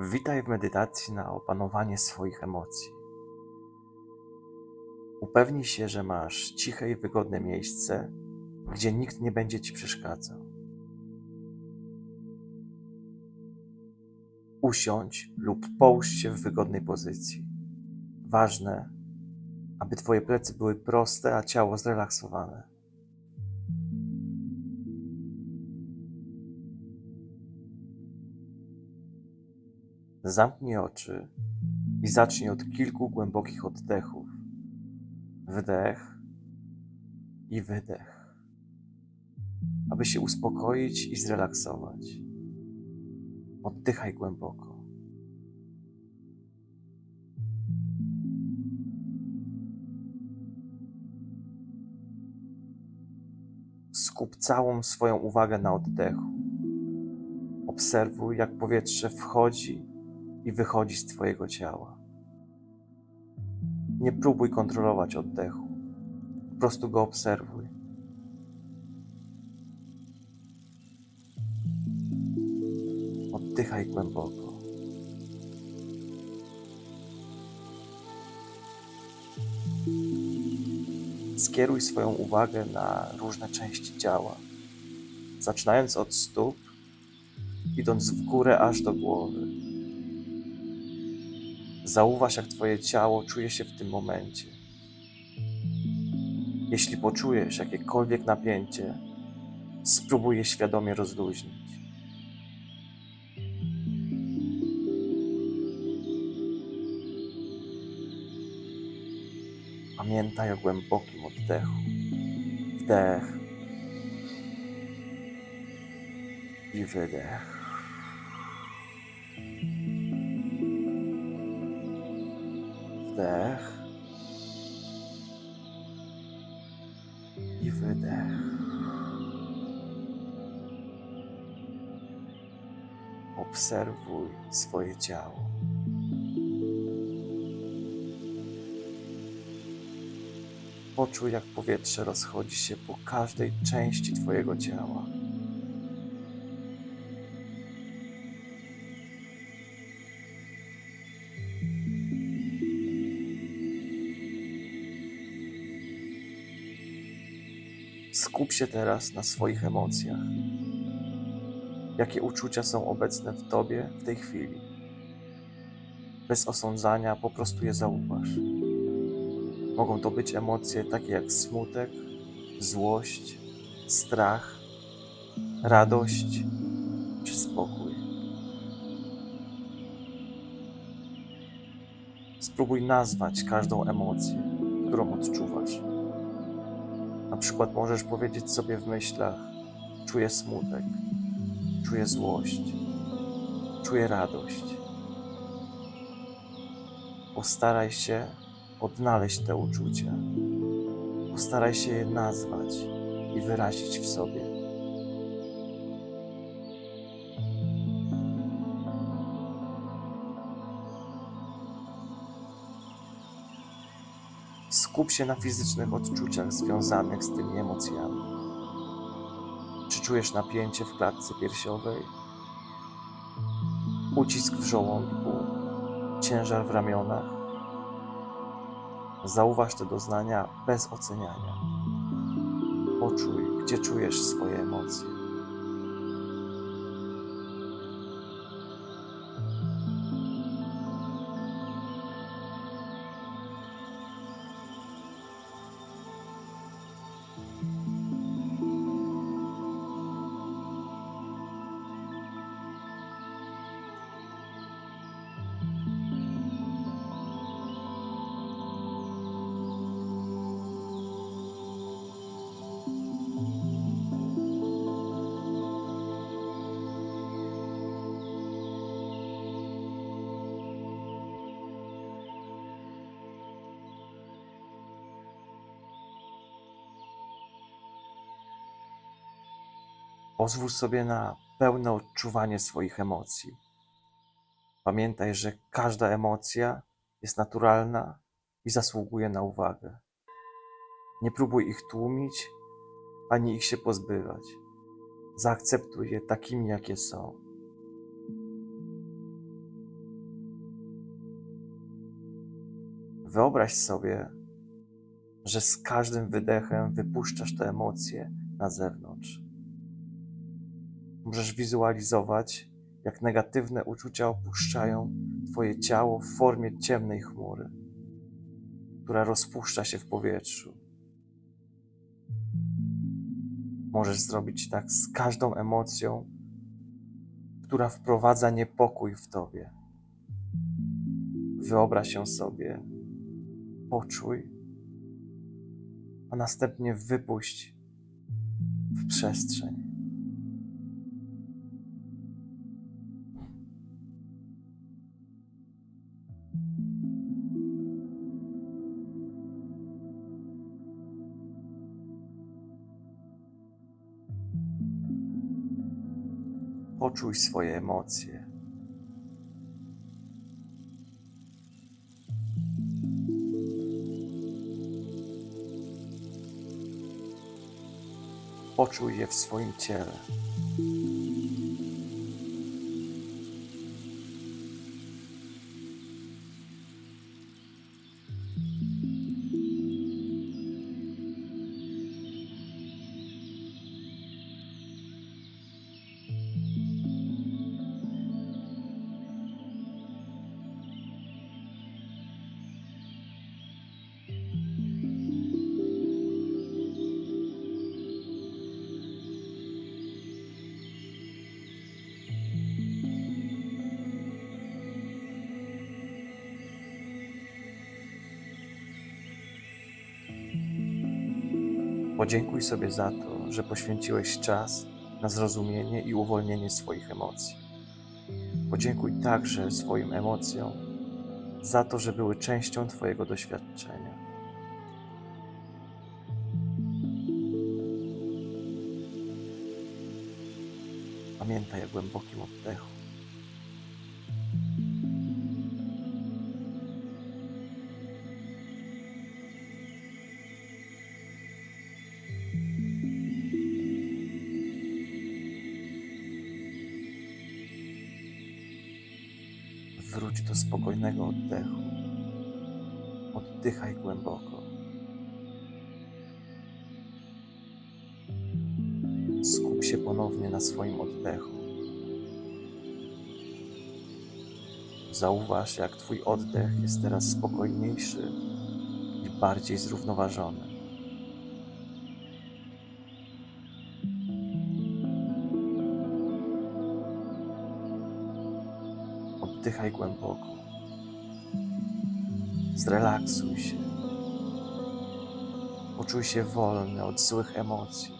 Witaj w medytacji na opanowanie swoich emocji. Upewnij się, że masz ciche i wygodne miejsce, gdzie nikt nie będzie ci przeszkadzał. Usiądź lub połóż się w wygodnej pozycji. Ważne, aby Twoje plecy były proste, a ciało zrelaksowane. Zamknij oczy i zacznij od kilku głębokich oddechów. Wdech i wydech, aby się uspokoić i zrelaksować. Oddychaj głęboko. Skup całą swoją uwagę na oddechu. Obserwuj, jak powietrze wchodzi i wychodzi z Twojego ciała. Nie próbuj kontrolować oddechu, po prostu go obserwuj. Oddychaj głęboko. Skieruj swoją uwagę na różne części ciała, zaczynając od stóp, idąc w górę aż do głowy. Zauważ, jak Twoje ciało czuje się w tym momencie. Jeśli poczujesz jakiekolwiek napięcie, spróbuj je świadomie rozluźnić. Pamiętaj o głębokim oddechu. Wdech i wydech. Wdech i wydech. Obserwuj swoje ciało. Poczuj, jak powietrze rozchodzi się po każdej części Twojego ciała. Skup się teraz na swoich emocjach. Jakie uczucia są obecne w Tobie w tej chwili? Bez osądzania, po prostu je zauważ. Mogą to być emocje takie jak smutek, złość, strach, radość czy spokój. Spróbuj nazwać każdą emocję, którą odczuwasz. Przykład możesz powiedzieć sobie w myślach: Czuję smutek, czuję złość, czuję radość. Postaraj się odnaleźć te uczucia. Postaraj się je nazwać i wyrazić w sobie. Skup się na fizycznych odczuciach związanych z tymi emocjami. Czy czujesz napięcie w klatce piersiowej? Ucisk w żołądku? Ciężar w ramionach? Zauważ te doznania bez oceniania. Poczuj, gdzie czujesz swoje emocje. Pozwól sobie na pełne odczuwanie swoich emocji. Pamiętaj, że każda emocja jest naturalna i zasługuje na uwagę. Nie próbuj ich tłumić ani ich się pozbywać. Zaakceptuj je takimi, jakie są. Wyobraź sobie, że z każdym wydechem wypuszczasz te emocje na zewnątrz. Możesz wizualizować, jak negatywne uczucia opuszczają Twoje ciało w formie ciemnej chmury, która rozpuszcza się w powietrzu. Możesz zrobić tak z każdą emocją, która wprowadza niepokój w Tobie. Wyobraź ją sobie, poczuj, a następnie wypuść w przestrzeń. Poczuj swoje emocje. Poczuj je w swoim ciele. Podziękuj sobie za to, że poświęciłeś czas na zrozumienie i uwolnienie swoich emocji. Podziękuj także swoim emocjom za to, że były częścią Twojego doświadczenia. Pamiętaj o głębokim oddechu. Wróć do spokojnego oddechu. Oddychaj głęboko. Skup się ponownie na swoim oddechu. Zauważ, jak Twój oddech jest teraz spokojniejszy i bardziej zrównoważony. Oddychaj głęboko. Zrelaksuj się. Poczuj się wolny od złych emocji.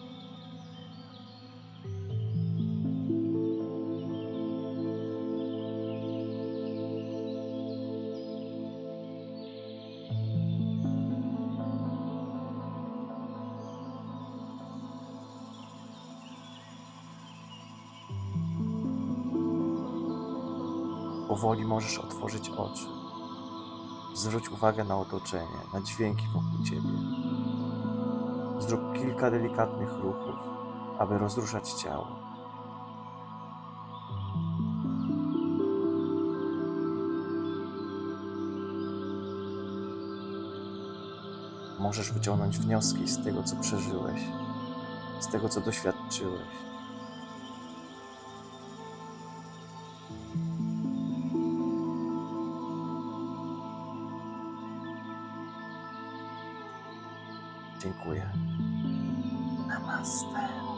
Powoli możesz otworzyć oczy. Zwróć uwagę na otoczenie, na dźwięki wokół ciebie. Zrób kilka delikatnych ruchów, aby rozruszać ciało. Możesz wyciągnąć wnioski z tego, co przeżyłeś, z tego, co doświadczyłeś. Dziękuję. Namaste.